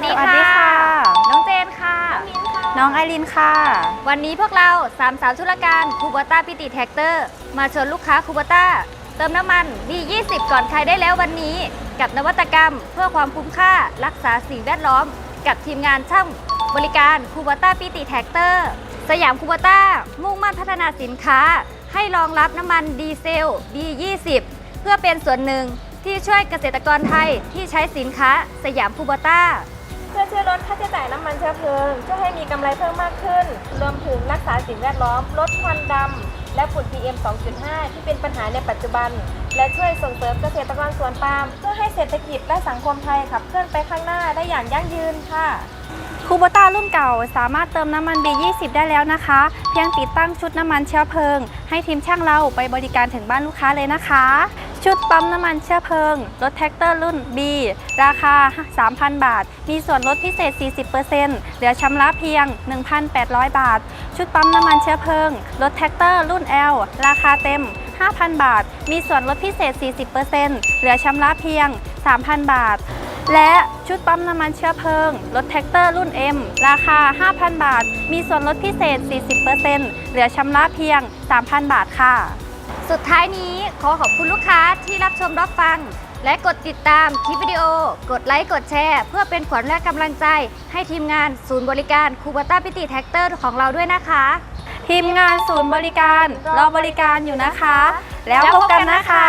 สดีสวัสดีค่ะค่ะ น้องเจนค่ะ น้องไอรินค่ะ วันนี้พวกเราสามสาวธุรการคูบต้าพิติแท็กเตอร์ มาชวนลูกค้าคูบต้าเติมน้ำมัน B20 ก่อนใครได้แล้ววันนี้ กับนวัตกรรมเพื่อความคุ้มค่ารักษาสิ่งแวดล้อม กับทีมงานช่างบริการคูบต้าพิติแท็กเตอร์ สยามคูบต้ามุ่งมั่นพัฒนาสินค้า ให้รองรับน้ำมันดีเซล B20 เพื่อเป็นส่วนหนึ่งที่ช่วยเกษตรกรไทยที่ใช้สินค้าสยามคูบต้า จ่ายน้ำมันเชื้อเพลิงช่วยให้มีกำไรเพิ่มมากขึ้น รวมถึงรักษาสิ่งแวดล้อม ลดควันดำ และฝุ่น PM 2.5 ที่เป็นปัญหาในปัจจุบัน และช่วยส่งเสริมเกษตรกรสวนปาล์มเพื่อให้เศรษฐกิจและสังคมไทยขับเคลื่อนไปข้างหน้าได้อย่างยั่งยืนค่ะ คูโบต้ารุ่นเก่าสามารถเติมน้ำมัน B20 ได้แล้วนะคะ เพียงติดตั้งชุดน้ำมันเชื้อเพลิง ให้ทีมช่างเราไปบริการถึงบ้านลูกค้าเลยนะคะ ชุดปั๊มน้ำมันเชื้อเพลิง รถแท็กเตอร์รุ่น B ราคา 3,000 บาท มีส่วนลดพิเศษ 40%เหลือชำระเพียง 1,800 บาท ชุดปั๊มน้ำมันเชื้อเพลิง รถแท็กเตอร์รุ่น L ราคาเต็ม 5,000 บาท มีส่วนลดพิเศษ 40%เหลือชำระเพียง 3,000 บาท และชุดปั๊มน้ำมันเชื้อเพลิง รถแท็กเตอร์รุ่น M ราคา 5,000 บาท มีส่วนลดพิเศษ 40%เหลือชำระเพียง 3,000 บาทค่ะ สุดท้ายนี้ขอขอบคุณลูกค้าที่รับชมรับฟัง และกดติดตามคลิปวิดีโอ กดไลค์ กดแชร์ เพื่อเป็นขวัญและกำลังใจ ให้ทีมงานศูนย์บริการคูบต้าพิติแท็กเตอร์ของเราด้วยนะคะ ทีมงานศูนย์บริการรอบริการอยู่นะคะ แล้วพบกันนะคะ